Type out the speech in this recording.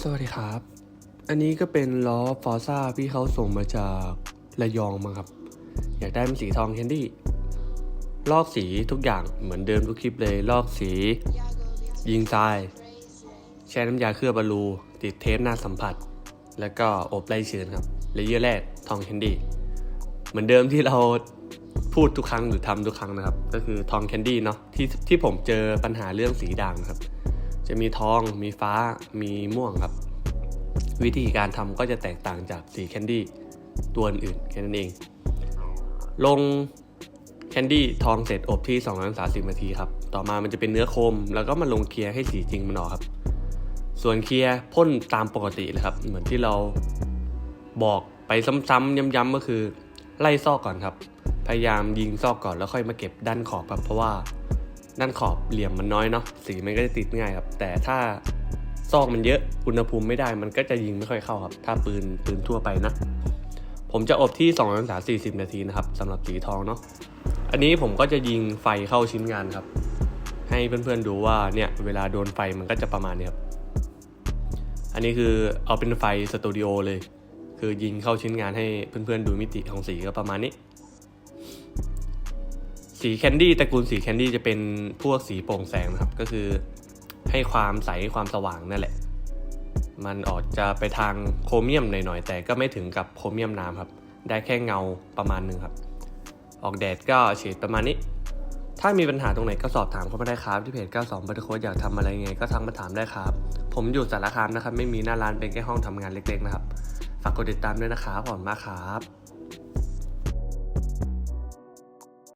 สวัสดีครับ อันนี้ก็เป็นล้อฟอร์ซ่าที่เขาส่งมาจากระยองมาครับ อยากได้เป็นสีทองแคนดี้ ลอกสีทุกอย่างเหมือนเดิมทุกคลิปเลย ลอกสี ยิงทรายแช่น้ำยาเคลือบบอลลู ติดเทปหน้าสัมผัส แล้วก็อบไล่ชื้นครับเลเยอร์แรกทองแคนดี้ เหมือนเดิมที่เราพูดทุกครั้งหรือทำทุกครั้งนะครับ ก็คือทองแคนดี้เนาะที่ที่ผมเจอปัญหาเรื่องสีด่างนะครับ จะมีทอง มีฟ้า มีม่วงครับ วิธีการทำก็จะแตกต่างจากสีแคนดี้ตัวอื่นแค่นั้นเอง ลงแคนดี้ทองเสร็จอบที่2องศาสินาทีครับ ต่อมามันจะเป็นเนื้อโคม แล้วก็มาลงเคลียร์ให้สีจริงมันออกครับ ส่วนเคลียร์พ่นตามปกติเลยครับ เหมือนที่เราบอกไปซ้ำๆย้ำๆก็คือ ไล่ซอกก่อนครับ พยายามยิงซอกก่อนแล้วค่อยมาเก็บด้านขอบครับ เพราะว่า ด้านขอบเหลี่ยมมันน้อยเนาะสีมันก็จะติดง่ายครับ แต่ถ้าซอกมันเยอะอุณหภูมิไม่ได้มันก็จะยิงไม่ค่อยเข้าครับ ถ้าปืนปืนทั่วไปนะ ผมจะอบที่2องศา40 นาทีนะครับสำหรับสีทองเนาะอันนี้ผมก็จะยิงไฟเข้าชิ้นงานครับ ให้เพื่อนๆดูว่าเนี่ยเวลาโดนไฟมันก็จะประมาณนี้ครับอันนี้คือเอาเป็นไฟสตูดิโอเลย คือยิงเข้าชิ้นงานให้เพื่อนๆดูมิติของสีก็ประมาณนี้ สีแคนดี้ตระกูลสีแคนดี้จะเป็นพวกสีโปร่งแสงนะครับ ก็คือให้ความใสความสว่างนั่นแหละ มันออกจะไปทางโครเมียมหน่อยๆ แต่ก็ไม่ถึงกับโครเมียมน้ำครับ ได้แค่เงาประมาณหนึ่งครับ ออกแดดก็เฉดประมาณนี้ ถ้ามีปัญหาตรงไหนก็สอบถามเข้ามาได้ครับ ที่เพจ 92บัตโค้ดอยากทำอะไรไงก็ทักมาถามได้ครับ ผมอยู่สารคามนะครับ ไม่มีหน้าร้านเป็นแค่ห้องทำงานเล็กๆนะครับ ฝากกดติดตามด้วยนะครับขอบคุณมากครับ